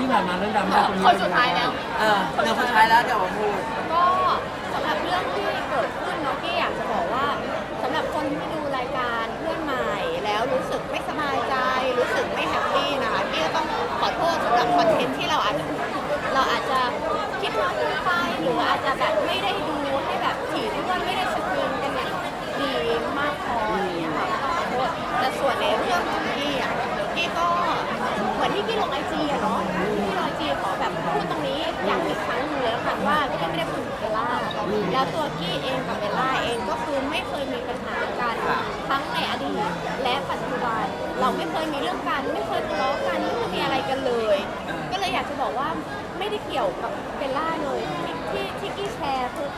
ที่ผ่านมาเรื่องดราม่าคนสุดท้ายแล้ว เออเรื่องสุดท้ายแล้วเดี๋ยวมาพูด แล้วตัวกี้เองกับเบลล่าเองก็คือไม่เคยมีปัญหากันทั้งในอดีตและปัจจุบัน เราไม่เคยมีเรื่องกัน ไม่เคยทะเลาะกันไม่เคยมีอะไรกันเลย ก็เลยอยากจะบอกว่าไม่ได้เกี่ยวกับเบลล่าเลยที่ที่ที่กี้แชร์คือ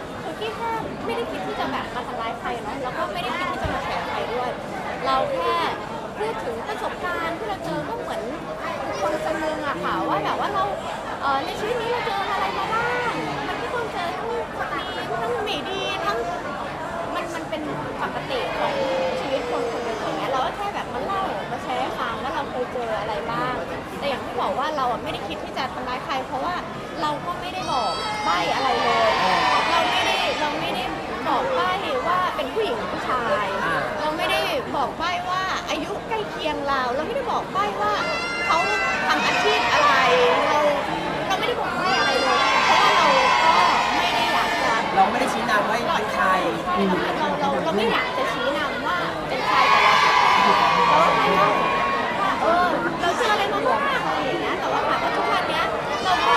บอกว่าเราอะไม่ได้คิดที่จะทำร้ายใคร เพราะว่าเราก็ไม่ได้บอกใบ้อะไรเลย เราไม่ได้เราไม่ได้บอกใบ้ว่าเป็นผู้หญิงหรือผู้ชายเราไม่ได้บอกใบ้ว่าอายุใกล้เคียงเรา เราไม่ได้บอกใบ้ว่าเขาทำอาชีพอะไร เราเราไม่ได้บอกใบ้อะไรเลย เพราะว่าเราก็ไม่ได้อยากจะ เราไม่ได้ชี้นำว่าเป็นใคร เราเราเราไม่อยากจะชี้นำว่าเป็นใครแต่เราเราก็ให้เราว่าเออเราเจออะไรมาบ้างอะไรอย่างเงี้ยแต่ว่าถามว่าทุกวันเนี้ยเราก็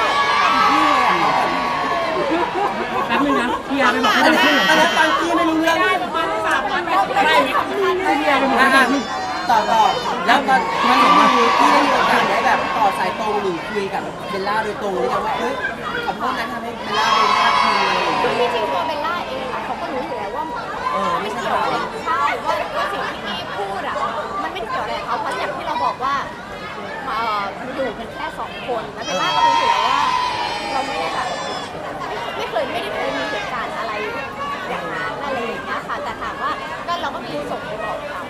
แป๊บนึงนะพี่ ยไปบอกให้นได้นี้ขึ้นเหรออันนี้ฟังกี้ไม่รู้เรื่องให้พี่ยไปบอกให้ได้อะขึ้นต่อต่อแล้วตอนมันถึงมีที่ได้มีโอกาสได้แบบต่อสายตรงหรือคุยกับเบลล่าโดยตรงหรือยังว่าเอ้ยขอโทษนะทำให้เบลล่าโดนพาดพิงเลยคือที่จริงตัวเบลล่าเองอะเขาก็รู้อยู่แล้วว่าไม่เกี่ยวอะไรใช่ว่าว่าสิ่งที่พี่พูดอะมันไม่เกี่ยวอะไรเขาเพราะอย่างที่เราบอกว่าเอออยู่กันแค่สองคนแล้วเบลล่าก็รู้อยู่แล้วว่า ก็เราก็คือส่งไปบอกเขา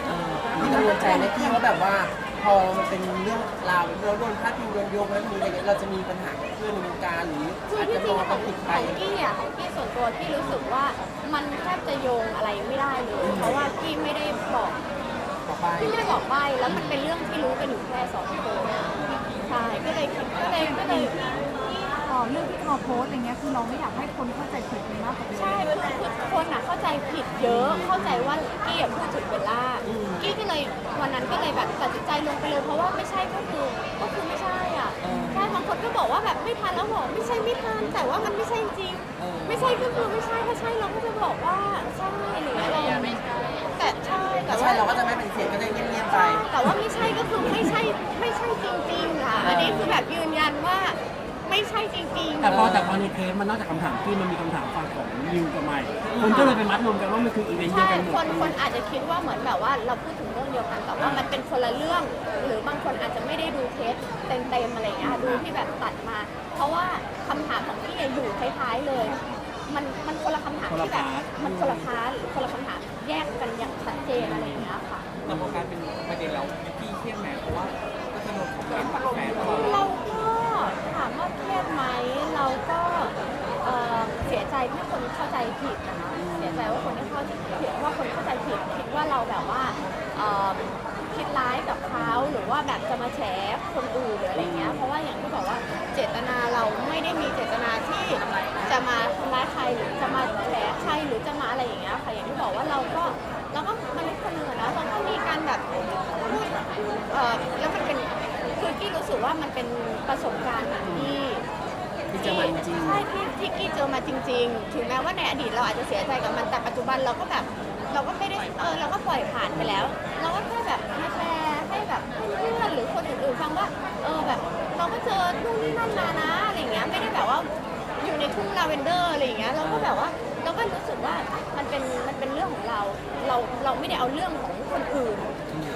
ที่กังวลใจนะพี่ว่าแบบว่า พอมันเป็นเรื่องราวเราโดนพาดพิงโดนโยงแล้วมีอะไรเงี้ยเราจะมีปัญหากับเพื่อนในวงการหรือคืออาจที่จะจมริองงขเป็อนงผิดขไปองกี้อะของกี้ส่วนตัวที่รู้สึกว่ามันแทบจะโยงอะไรไม่ได้เลย เพราะว่ากี้ไม่ได้บอกต่อไปพี่ไม่ได้บอกใบแล้วมันเป็นเรื่องที่รู้กันอยู่แค่สองคนใช่ก็เลยก็เลยก็เลย อ๋อเรื่องที่เขาโพสต์อย่างเงี้ยคือเราไม่อยากให้คนเข้าใจผิดไปมากกว่าเดิมใช่คือคือคนอะเข้าใจผิดเยอะ เข้าใจว่ากี้อะพูดถึงเบลล่า กี้ก็เลยวันนั้นก็เลยแบบตัดสินใจลงไปเลยเพราะว่าไม่ใช่ก็คือก็คือไม่ใช่อะ ใช่บางคนก็บอกว่าแบบไม่ทันแล้วบอกไม่ใช่ไม่ทันแต่ว่ามันไม่ใช่จริงเออไม่ใช่ก็คือไม่ใช่ถ้าใช่เราก็จะบอกว่าใช่หรืออะไรแต่ใช่แต่ถ้าว่าใช่เราก็จะไม่เป็นเสียงก็จะเงียบๆไป แต่ว่าไม่ใช่ก็คือไม่ใช่ไม่ใช่จริงๆค่ะ อันนี้คือแบบยืนยันว่า ไม่ใช่จริงๆแต่พอแต่พอในเทปมันนอกจากคำถามที่มันมีคำถามฝั่งของนิวกับไมค์คนก็เลยไปมัดรวมกันว่ามันคืออีเวนต์เดียใช่วกันหมดคนคนอาจจะคิดว่าเหมือนแบบว่าเราพูดถึงเรื่องเดียวกันแต่ว่ามันเป็นคนละเรื่อง หรือบางคนอาจจะไม่ได้ดูเทปเต็มๆอะไรอย่างเงี้ยดูที่แบบตัดมา เพราะว่าคำถามของพี่เนี่ยอยู่ท้ายๆเลย มันมันคนละคำถามที่แบบมันคนละพาร์ทหรือคนละคำถามแยกกันอย่างชัดเจนอะไรอย่างเงี้ยค่ะ แต่พอการเป็นประเด็นเราพี่เครียดไหมเพราะว่าก็จะโดนคอมเมนต์ปักแฝงตลอด เราก็ถามว่าเครียดไหมเราก็เอ่อเสียใจ ที่คนเข้าใจผิดนะคะเสียใจว่าคนที่เข้าใจผิดว่าคนเข้าใจผิดคิดว่าเราแบบว่าเอ่อคิดร้ายกับเขาหรือว่าแบบจะมาแฉคนอื่นหรืออะไรเงี้ยเพราะว่าอย่างที่บอกว่าเจตนาเราไม่ได้มีเจตนาที่จะมาทำร้ายใครหรือจะมาแฉใครหรือจะมาอะไรอย่างเงี้ยค่ะอย่างที่บอกว่าเราก็เราก็มันุษย์คนหนึ่งอนะเราก็มีการแบบพูดเอ่อแล้วมันเป็นคือกี้รู้สึกว่ามันเป็นประสบการณ์ที่ ที่เจอมาจริงๆ ใช่ที่ที่กี้เจอมาจริง ๆ ถึงแม้ว่าในอดีตเราอาจจะเสียใจกับมันแต่ปัจจุบันเราก็แบบ เราก็ไม่ได้เออเราก็ปล่อยผ่านไปแล้ว เราก็แค่แบบมาแชร์ให้แบบเพื่อนๆหรือคนอื่นๆฟังว่าเออแบบเราก็เจอนู่นนี่นั่นมานะอะไรอย่างเงี้ยไม่ได้แบบว่าอยู่ในทุ่งลาเวนเดอร์อะไรอย่างเงี้ยเราก็แบบว่าเราก็รู้สึกว่ามันเป็นมันเป็นเรื่องของเรา เราเราไม่ได้เอาเรื่องของคนอื่น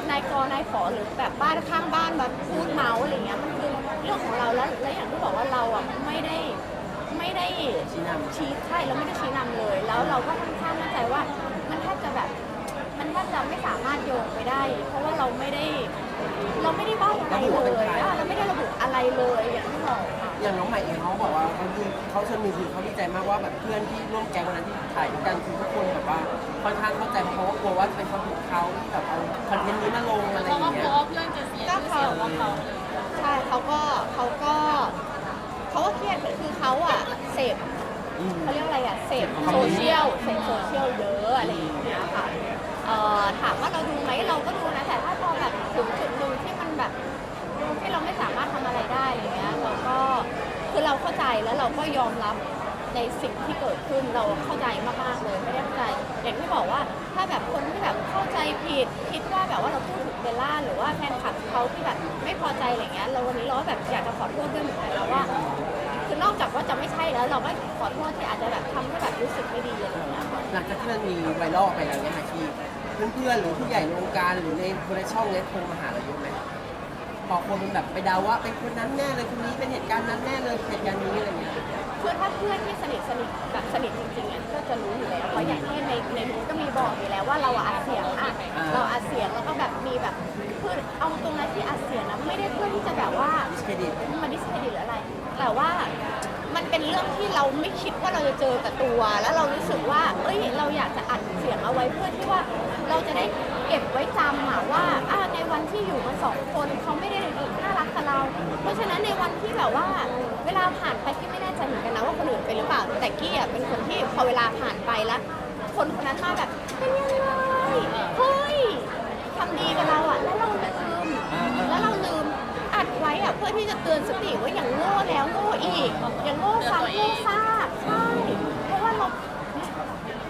นายกนายขอหรือแบบบ้านข้างบ้านมาพูดเมาส์อะไรเงี้ยมัน รื่องของเราแล้วและอย่างที่บอกว่าเราอะไม่ได้ไม่ได้ชี้นำ ชี้ใช่เราไม่ได้ชี้นำเลย แล้วเราก็ค่อนข้างมั่นใจว่ามันแทบจะแบบ มันแทบจะไม่สามารถโยงไปได้ เพราะว่าเราไม่ได้ เราไม่ได้ใบ้อะไรเลยอะเราไม่ได้ระบุอะไรเลยอย่างที่บอกค่ะ อย่างน้องใหม่เองเขาบอกว่าเขาคือเขาชวนมือถือเขาดีใจมากว่าแบบเพื่อนที่ร่วมแก๊งวันนั้นที่ถ่ายด้วยกันคือทุกคนแบบว่าค่อนข้างเข้าใจเพราะเขาก็กลัวว่าจะเป็นความผิดเขาที่แบบเอาคอนเทนต์นี้มาลงอะไรอย่างเงี้ยก็เขา ใช่เขาก็เขาก็เขาก็เครียดคือเขาอะเสพอืม เขาเรียกอะไรอะเสพโซเชียลเสพโซเชียลเยอะอะไรอย่างเงี้ยค่ะเอ่อถามว่าเราดูไหมเราก็ดูนะแต่ถ้าพอแบบถึงจุดหนึ่งที่มันแบบที่เราไม่สามารถทำอะไรได้อะไรเงี้ยเราก็คือเราเข้าใจแล้วเราก็ยอมรับ ในสิ่งที่เกิดขึ้นเราเข้าใจมากๆเลยไม่ได้เข้าใจ อย่างที่บอกว่าถ้าแบบคนที่แบบเข้าใจผิดคิดว่าแบบว่าเราพูดถึงเบลล่าหรือว่าแฟนคลับเขาที่แบบไม่พอใจอะไรเงี้ยเราวันนี้เราก็แบบอยากจะขอโทษด้วยเหมือนกันแล้วว่า คือนอกจากว่าจะไม่ใช่แล้ว เราก็ขอโทษที่อาจจะแบบทำให้แบบรู้สึกไม่ดีอะไรเงี้ยค่ะ หลังจากที่มันมีไวรัลไปแล้วเนี่ยค่ะที่เพื่อนๆหรือผู้ใหญ่ในวงการหรือในคนในช่องเนี่ยโทรมาหาเราเยอะไหมพอคนมันแบบไปเดาว่าเป็นคนนั้นแน่เลยคนนี้เป็นเหตุการณ์นั้นแน่เลยเหตุการณ์นี้อะไรเงี้ย คือถ้าเพื่อนที่สนิทสนิทแบบสนิทจริงๆอะก็จะรู้อยู่แล้วเพราะอย่างที่ในในนู้นก็มีบอกอยู่แล้วว่าเราอัดเสียงอะเราอัดเสียงแล้วก็แบบมีแบบคือเอาตรงนั้นที่อัดเสียงนะไม่ได้เพื่อที่จะแบบว่าดิสเครดิตมาดิสเครดิตหรืออะไร แต่ว่า เป็นเรื่องที่เราไม่คิดว่าเราจะเจอกับตัว แล้วเรารู้สึกว่า เอ้ย เราอยากจะอัดเสียงเอาไว้เพื่อที่ว่าเราจะได้เก็บไว้จำอะว่าอ่าในวันที่อยู่กันสองคนเขาไม่ได้น่ารักกับเรา เพราะฉะนั้นในวันที่แบบว่า เวลาผ่านไปกี้ไม่แน่ใจเหมือนกันนะว่าคนอื่นเป็นหรือเปล่า แต่กี้อะเป็นคนที่พอเวลาผ่านไปแล้วคนคนนั้นมาแบบเป็นยังไงเฮ้ยทำดีกับเราอะแล้วเราลืมแล้วเราลืมอัดไว้อะเพื่อที่จะเตือนสติ อีกอย่างโง่ซ้ำโง่ซากใช่เพราะว่าเรา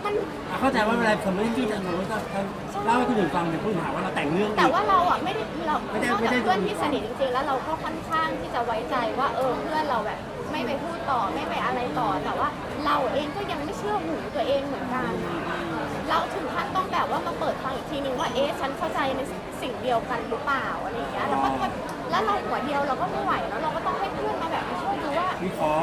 มัน อะเข้าใจว่าเวลาคนไม่ได้ที่จะรู้ก็เล่าให้คนอื่นฟังแต่คนอื่นหาว่าเราแต่งเรื่องแต่อีกว่าเราอะไม่ได้เราไม่ได้นอกไม่จากได้เพื่อนที่สนิทจริงๆแล้วเราก็ค่อนข้างที่จะไว้ใจว่าเออเพื่อนเราแบบไม่ไปพูดต่อไม่ไปอะไรต่อ แต่ว่าเราเองก็ยังไม่เชื่อหูตัวเองเหมือนกันเราถึงขั้นต้องแบบว่ามาเปิดฟังอีกทีนึงว่าเอ๊ะฉันเข้าใจในสิ่งเดียวกันหรือเปล่าอะไรอย่างเงี้ยแล้วก็แล้วเราหัวเดียวเราก็ไม่ไหวแล้วเราก็ต้องให้เพื่อนมาแบบ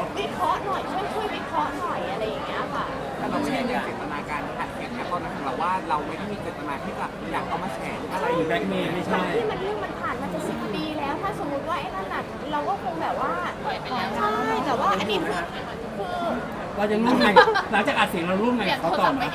ะห์วิเคราะห์หน่อยช่วยช่วยวิเคราะห์หน่อยอะไรอย่างเงี้ยค่ะ แต่เราไม่ได้มีเจตนาการอัดเสียงแค่ตอนนั้นของเราว่าเราไม่ได้มีเจตนาที่จะอยากเอามาแฉหรืออะไรหรือแบล็กเมย์ไม่ใช่ ที่มันเรื่องมันผ่านมาจะสิบปีแล้ว ถ้าสมมุติว่าไอ้นั่นน่ะเราก็คงแบบว่าใช่แต่ว่าอันนี้คือคือ เรายังร่วมงานหลังจากอัดเสียงเราร่วมงานกับเขาต่อไหมอ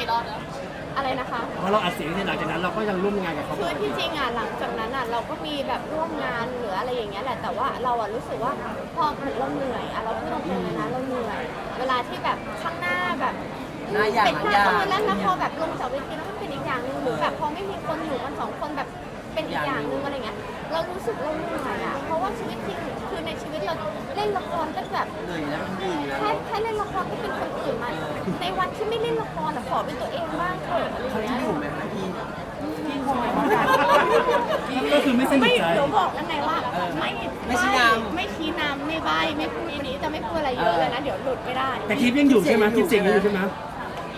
ะไรนะคะพอเราอัดเสียงเสร็จหลังจากนั้นเราก็ยังร่วมงานกับเขาคืต่ออที่จริงอะหลังจากนั้นอะเราก็มีแบบร่วมงานหรืออะไรอย่างเงี้ยแหละแต่ว่าเราอะรู้สึกว่าพอเหมือนเราเหนื่อยอะเราพูดตรงๆเลยนะเราเหนื่อย เวลาที่แบบข้างหน้าแบบหน้าอย่างเป็นหหน้าน้าอย่างเออแล้วแล้วพอแบบลงจากเวทีแล้วมันเป็นอีกอย่างหนึ่งหรือแบบพอไม่มีคนอยู่กันสองคนแบบเป็นอีกอย่างหนึ่งอะไรเงี้ย เรารู้สึกเราเหนื่อยอะเพราะว่าชีวิตจริงคือในชีวิตเราเล่นละครก็แบบเหนื่อยแล้วมันดื้อยแล้วแค่แค่เล่นละครก็เป็นคนอื่นมาในวันที่ไม่เล่นละครอะขอเป็นตัวเองบ้างเถอะอะไรเขางเงี้ย อยู่ไหมคะพี่ก็คือไม่สนิไม่ทใจ เดี๋ยวบอกแล้วไงว่าไม่ไม่ชี้นำ ไม่ชี้นำไม่ใบไม่พูดวันนี้จะไม่พูดอะไรเยอะเลยนะ เดี๋ยวหลุดไม่ได้ แต่คลิปยังอยู่ใช่ไหมคลิปเสียงยังอยู่ใช่ไหม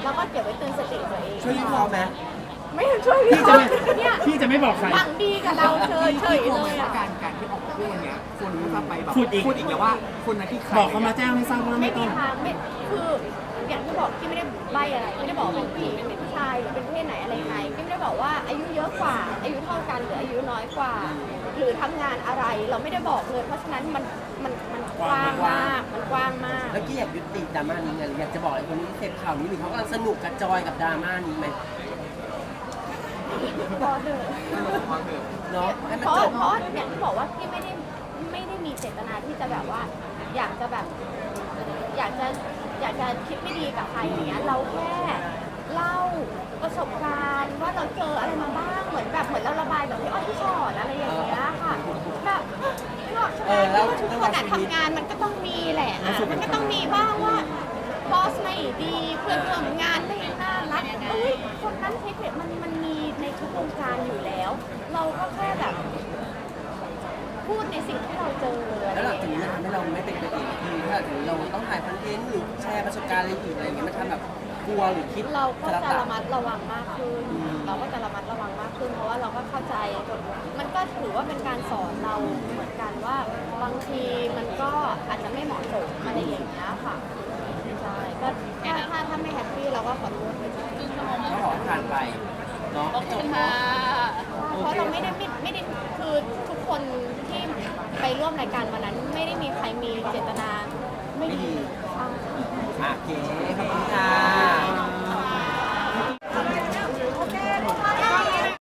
แล้วก็เก็บไว้เตือนสติตัวเองช่วยวิเคราะห์ไหม ไม่ช่วยพี่จะไม่เนี่ยพี่จะไม่บอกใคร หวังดีกับเราเฉยเฉยที่กลัวเลไหมยว่าอะการการที่ออกมาพูดวันเนี้ยคนก็จะไปแบบพูดอีก พูดอีกอย่าว่าคนนั้นที่ใครบอกเขามาแจ้งให้ทราบว่าไม่ไม่ต้มีอง ทางไม่คืออย่างที่บอกที่ไม่ได้ใบอะไรไม่ได้บอกว่าเป็นผู้หญิงเป็นผู้ชายหรือเป็นเพศไหนอะไรยังไงที่ไม่ได้บอกว่าอายุเยอะกว่า อายุเท่ากันหรืออายุน้อยกว่า หรือทำงานอะไรเราไม่ได้บอกเลย เพราะฉะนั้นมันมันมันกว้างมากมันกว้างมาก แล้วกี้อยากยุติดราม่านี้ไงหรืออยากจะบอกไอ้คนนี้ที่เสพข่าวนี้หรือเขากำลังสนุกกับจอยกับดราม่านี้ไหม พอเถอะเถอะเนาะให้มันเพราะจบเพราะอย่างที่บอกว่าพี่ไม่ได้ไม่ได้มีเจตนาที่จะแบบว่า อยากจะแบบ อยากจะอยากจะคิดไม่ดีกับใครอย่างเงี้ยเราแค่เล่าประสบการณ์ว่าเราเจออะไรมาบ้างเหมือนแบบเหมือนเราระบายแบบที่อ้อยที่ชอดอะไรอย่างเงี้ยค่ะแบบนอกใช่ไหมทุกคนอะทำงานมันก็ต้องมีแหละอะมันก็ต้องมีบ้างว่าบอสไม่ดีเพื่อนร่วมงานไม่น่ารักเอ้ยคนนั้นเทคนิคมันมัน ทุกวงการอยู่แล้ว เราก็แค่แบบพูดในสิ่งที่เราเจออะไรแล้วหอลังย่างจากนี้เงี้ย มันทำให้เราไม่เป็นตัวเองคือถ้าถึงเราต้องถ่ายคอนเทนต์หรือแชร์ประสบการณ์อะไรอื่นอะไรอย่างเงี้ยมันทำแบบกลัวหรือคิดเราก็สลับจะตัดระมัดระวังมากขึ้น เราก็จะระมัดระวังมากขึ้น เพราะว่าเราก็เข้าใจมันก็ถือว่าเป็นการสอนเราเหมือนกันว่าบางทีมันก็อาจจะไม่เหมาะสมอะไรอย่างเงี้ยค่ะใช่ก็ถ้าถ้าถ้าไม่แฮปปี้เราก็ขอโทษไปเลยก็ขอให้ผ่านไป เนาะขอบคุณค่ะเพราะเราไม่ได้ไม่ไม่ได้คือทุกคนที่ไปร่วมรายการวันนั้น ไม่ได้มีใครมีเจตนาไม่ดีโอเคขอบคุณค่ะ